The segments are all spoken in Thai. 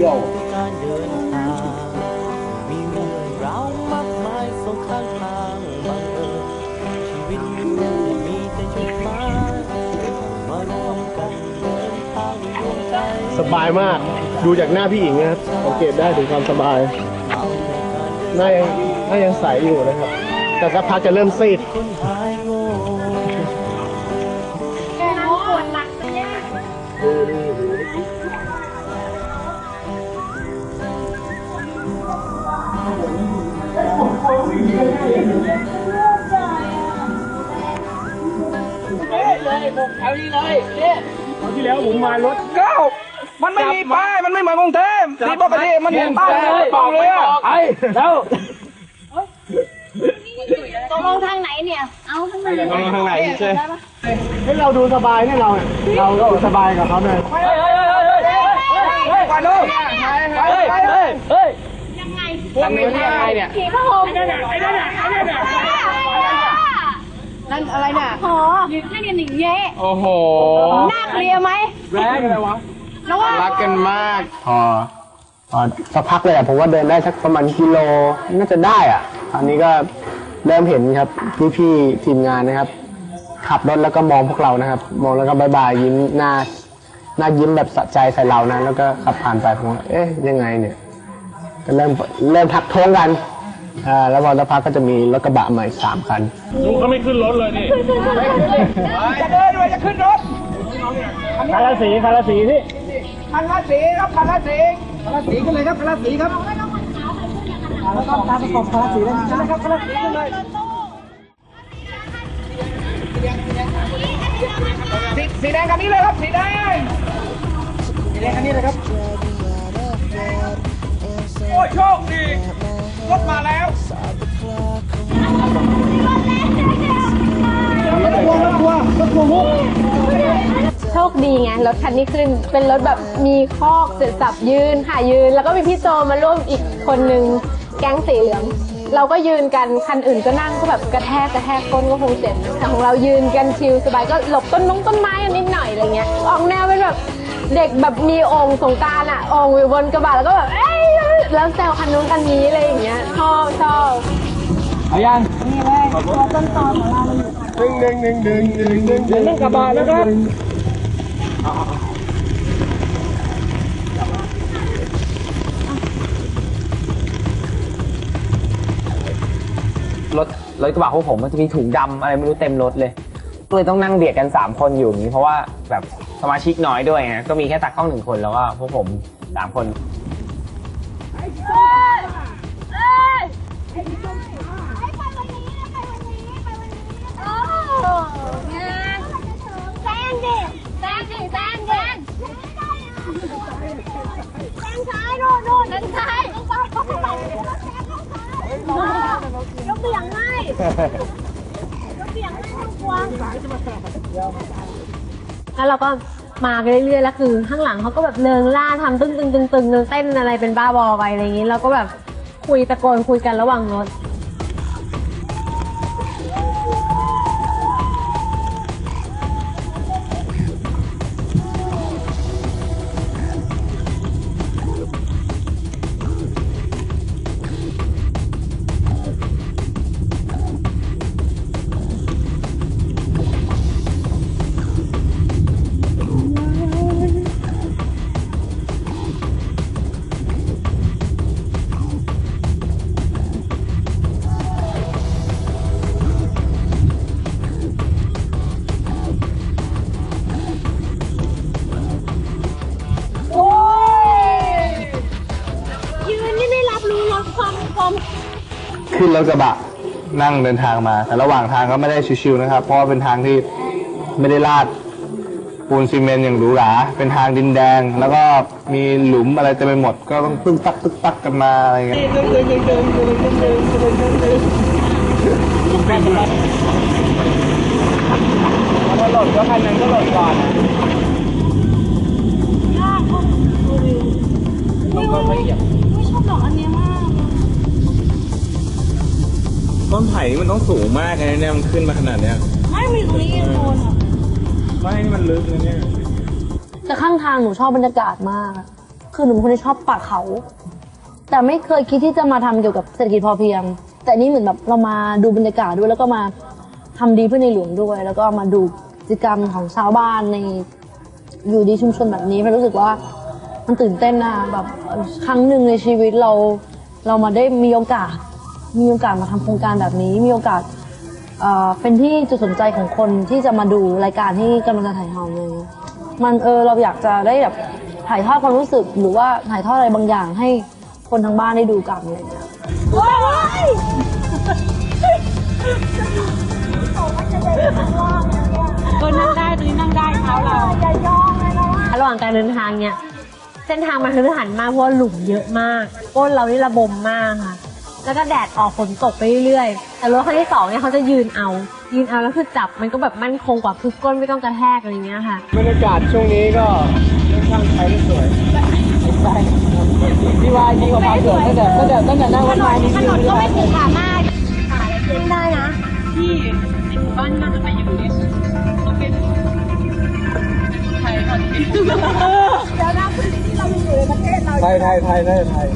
ที่ยวการเดินทางมีเรื่องราวมากมายสงข้างทางบังเอิญชีวิตมีแต่จุดหมายมารวมกันเดินทางดวงใจสบายมากดูจากหน้าพี่หญิงนะครับสังเกตได้ถึงความสบายหน้ายังหน้ายังใสอยู่นะครับ แต่สักพักจะเริ่มซีด คนหา ยโง่ที่แล้วผมมารถเก้ามันไม่มีป้าย มันไม่เหมือนกรุงเทพที่ปกติมันเห็นป้ายเลยบอกเลยอะไอ้แล้วตกลงทางไหนเนี่ย เอาทางไหนข้างในใช่ให้เราดูสบายเนี่ยเราเนี่ยเราก็สบายกับเขาเลยไปเลยไปเลยไปเลยยังไง พวกนี้ยังไงเนี่ยขี่ผ้าห่มไอ้นั่นไอ้นั่นไอ้นั่นนั่นอะไรน่ะโอ้ยืนแค่นี้หนึ่งเย่โอ้โหน่าเคลียร์ไหมแรงอะไรวะแล้วว่ารักกันมากพอพอสักพักเลยอะผมว่าเดินได้สักประมาณกิโลน่าจะได้อะอันนี้ก็เริ่มเห็นครับพี่ๆทีมงานนะครับ ขับรถแล้วก็มองพวกเรานะครับ มองแล้วก็บายบายยิ้มหน้าหน้ายิ้มแบบสะใจใส่เรานะ แล้วก็ขับผ่านไปผมว่าเอ๊ะยังไงเนี่ยก็ เริ่มเริ่มทักท้วงกันอ่าแล้วพอสักพักก็จะมีรถกระบะมาอีกสามคันจะเดินด้วยจะขึ้นรถคาราสีคาราสีที่คันละสีครับคันละสีคันละสีขึ้นเลยครับคันละสีครับแล้วก็การประกอบคันละสีเลยนะครับคันละสีขึ้นเลยสีสีแดงคันนี้เลยครับสีแดงสีแดงคันนี้เลยครับโอ้ยโชคดีรถมาแล้วรถทัวร์รถทัวร์รถทัวร์มุกโชคดีไงรถคันนี้ขึ้น เป็นรถแบบมีคอกเสร็จสับยืนค่ะยืน แล้วก็มีพี่โจมาร่วมอีกคนนึงแก๊งสีเหลือง เราก็ยืนกันคันอื่นก็นั่งก็แบบกระแทกกระแทกก้นก็คงเจ็บแต่ของเรายืนกันชิลสบายก็หลบต้นนงต้นไม้กันนิดหน่อยอะไรเงี้ยออกแนวเป็นแบบเด็กแบบมีองค์สงการอะองค์อยู่บนกระบะแล้วก็แบบเอ้ย แล้วแซวคันนู้นคันนี้อะไรอย่างเงี้ยชอบชอบดึงดึงดึงดึงดึงดึงดึงกระบะนะครับรถรถกระบะของผมมันจะมีถุงดำอะไรไม่รู้เต็มรถเลยก็เลยต้องนั่งเบียดกัน 3 คนอยู่อย่างนี้ เพราะว่าแบบสมาชิกน้อยด้วยไงก็มีแค่ตากล้องหนึ่งคนแล้วก็พวกผม 3 คน ซงซ้ายโน่นโน่นแซงซ้ายยกเบี่ยงง่ายยกเบี่ยงให้ทุกวงแล้วเราก็มาเรื่อยๆแล้วคือข้างหลังเขาก็แบบเนิงล่าทำตึ้งตึงตึงตึงเต้นอะไรเป็นบ้าบอไปอะไรอย่างนี้เราก็แบบคุยตะโกนคุยกันระหว่างรถ ถความความขึ้นรถกระบะนั่งเดินทางมา แต่ระหว่างทางก็ไม่ได้ชิวๆนะครับ เพราะว่าเป็นทางที่ไม่ได้ลาดปูนซีเมนต์อย่างหรูหรา เป็นทางดินแดง แล้วก็มีหลุมอะไรเต็มไปหมด ก็ต้องตึ้งตักตึ้งตักกันมาอะไรเงี้ยพอหล่นก็คันนั้นก็หล่นก่อนยากคนดูวิวไม่ไม่ไม่ชอบดอกอันเนี้ยมาก ต้นไผ่นี่มันต้องสูงมากเลยเนี่ยมันขึ้นมาขนาดเนี้ย ไม่มีตรงนี้เองโคนอะไม่นี่มันลึกนะเนี่ยแต่ข้างทางหนูชอบบรรยากาศมากอะคือหนูเป็นคนที่ชอบป่าเขา แต่ไม่เคยคิดที่จะมาทำเกี่ยวกับเศรษฐกิจพอเพียง แต่นี่เหมือนแบบเรามาดูบรรยากาศด้วย แล้วก็มาทำดีเพื่อในหลวงด้วย แล้วก็มาดูกิจกรรมของชาวบ้านในอยู่ดีชุมชนแบบนี้เพราะรู้สึกว่ามันตื่นเต้นนะแบบครั้งหนึ่งในชีวิตเราเรามาได้มีโอกาส มีโอกาสมาทำโครงการแบบนี้ มีโอกาสเอ่อเป็นที่จุดสนใจของคนที่จะมาดูรายการที่กำลังจะถ่ายทำเลยมันเออเราอยากจะได้แบบถ่ายทอดความรู้สึกหรือว่าถ่ายทอดอะไรบางอย่างให้คนทางบ้านได้ดูกันอะไรอย่างเงี้ยก็นั่งได้ตรงนี้นั่งได้เท้าเราระหว่างการเดินทางเนี่ย เส้นทางมันคือหันมากเพราะว่าหลุมเยอะมากก้นเรานี่ระบมมากค่ะ แล้วก็แดดออกฝนตกไปเรื่อยๆ แต่รถคันที่สองเนี่ยเขาจะยืนเอา ยืนเอาแล้วคือจับมันก็แบบมั่นคงกว่าคือก้นไม่ต้องกระแทกอะไรเงี้ยค่ะ บรรยากาศช่วงนี้ก็ค่อนข้างใช้ได้สวยใช่พี่ว่ายิ่งกว่าความสวยตั้งแต่ตั้งแต่ตั้งแต่นั่งรถไฟนี่ถนนก็ไม่ถูกขามากขึ้นได้นะที่ในหมู่บ้านที่เราจะไปอยู่เนี่ยเขาเป็นไทยก่อนแล้วนะพื้นที่ที่เราอยู่ในประเทศเราไทยไทยไทยไทย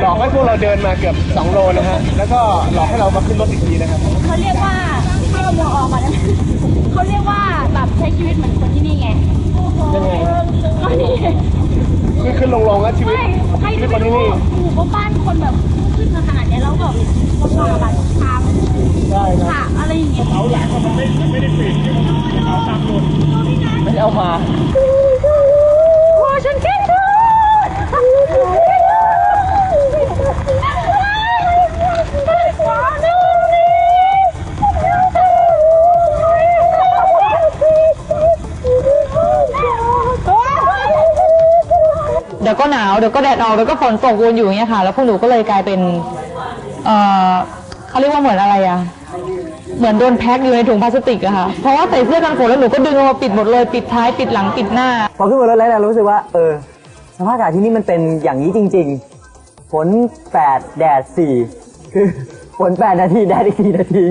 หลอกให้พวกเราเดินมาเกือบ2โลนะฮะ แล้วก็หลอกให้เรามาขึ้นรถอีกทีนะครับ เขาเรียกว่าถ้าเรามองออกมาแล้วเขาเรียกว่าแบบใช้ชีวิตเหมือนคนที่นี่ไงยังไงก็นี่ขึ้นขึ้นลงลงแล้วชีวิตไม่ใครชีจะวิตไปคนที่รู้นี่หมู่บ้านคนแบบขึ้นมาขนาดเนี้ยแล้วแบบลำบากอะทางใช่ครับค่ะอะไรอย่างเงี้ยเขาหลังมันไม่ไม่ได้ปิดเขาตามรถไม่ได้เอามาว้า หนาวเดี๋ยวก็แดดออกเดี๋ยวก็ฝนตกวนอยู่อย่างเงี้ยค่ะ แล้วพวกหนูก็เลยกลายเป็น เอ่อเขาเรียกว่าเหมือนอะไรอะเหมือนโดนแพ็คอยู่ในถุงพลาสติกอะค่ะ เพราะว่าใส่เสื้อกันฝนแล้วหนูก็ดึงออกมาปิดหมดเลย ปิดท้ายปิดหลังปิดหน้า พอขึ้นบนรถแล้วเรารู้สึกว่า เออ สภาพอากาศที่นี่มันเป็นอย่างนี้จริง ๆ ฝนแปดแดดสี่คือฝนแปดนาทีแดดอีกสี่นาที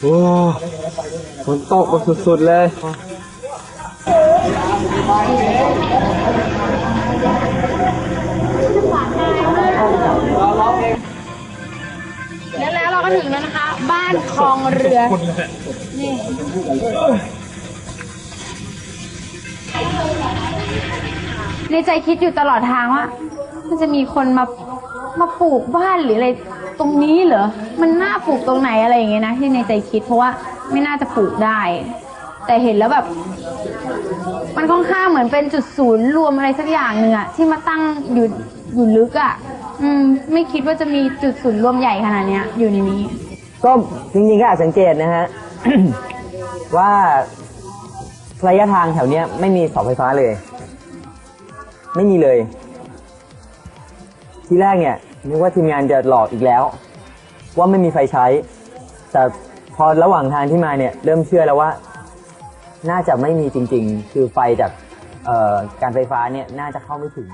โอ้ฝนตกมาสุดๆเลยแล้วแล้วเราก็ถึงแล้วนะคะ บ้านคลองเรือ นี่ในใจคิดอยู่ตลอดทางว่า มันจะมีคนมามาปลูกบ้านหรืออะไร ตรงนี้เหรอ มันน่าปลูกตรงไหนอะไรอย่างเงี้ยนะที่ในใจคิดเพราะว่าไม่น่าจะปลูกได้ แต่เห็นแล้วแบบ มันค่อนข้างเหมือนเป็นจุดศูนย์รวมอะไรสักอย่างหนึ่งอะที่มาตั้งอยู่อยู่ลึกอะอืม ไม่คิดว่าจะมีจุดศูนย์รวมใหญ่ขนาดเนี้ย อยู่ในนี้ ก็จริงๆก็อาจสังเกตนะฮะ ว่าระยะทางแถวเนี้ยไม่มีเสาไฟฟ้าเลย ไม่มีเลย ที่แรกเนี่ย นึกว่าทีมงานจะหลอกอีกแล้ว ว่าไม่มีไฟใช้ แต่พอระหว่างทางที่มาเนี่ย เริ่มเชื่อแล้วว่า น่าจะไม่มีจริง ๆ คือไฟจากการไฟฟ้าเนี่ยน่าจะเข้าไม่ถึง